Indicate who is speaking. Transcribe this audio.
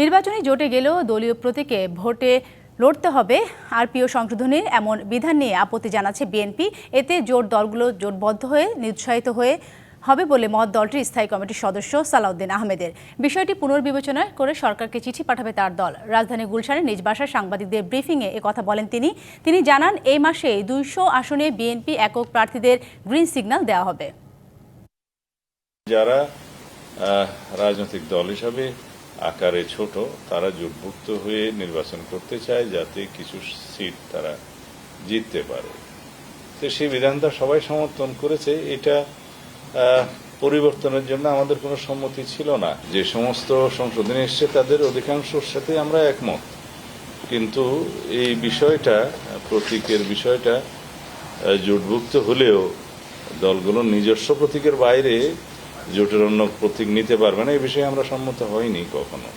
Speaker 1: নির্বাচনী জোটে গেলেও দলীয় প্রতীকে ভোটে লড়তে হবে। আরপিও সংশোধনীর এমন বিধান নিয়ে আপত্তি জানাচ্ছে বিএনপি। এতে জোট দলগুলো জোটবদ্ধ হয়ে নিরুৎসাহিত হয়ে হবে বলে মত দলটির স্থায়ী কমিটির সদস্য সালাউদ্দিন আহমেদের। বিষয়টি পুনর্বিবেচনা করে সরকারকে চিঠি পাঠাবে তার দল। রাজধানী গুলশানে নিজ বাসায় সাংবাদিকদের ব্রিফিংয়ে কথা বলেন তিনি। তিনি জানান, এই মাসে দুইশো আসনে বিএনপি একক প্রার্থীদের গ্রিন সিগন্যাল দেওয়া হবে।
Speaker 2: যারা রাজনৈতিক দল হিসাবে আকারে ছোট, তারা জোটভুক্ত হয়ে নির্বাচন করতে চায় যাতে কিছু সিট তারা জিততে পারে। তো সেই বিধানটা সবাই সমর্থন করেছে। এটা পরিবর্তনের জন্য আমাদের কোনো সম্মতি ছিল না। যে সমস্ত সংশোধনী এসছে তাদের অধিকাংশের সাথে আমরা একমত। কিন্তু এই বিষয়টা, প্রতীকের বিষয়টা জোটভুক্ত হলেও দলগুলোর নিজস্ব প্রতীকের বাইরে জোটের অন্য প্রতীক নিতে পারবে না এই বিষয়ে আমরা সম্মত হইনি কখনো।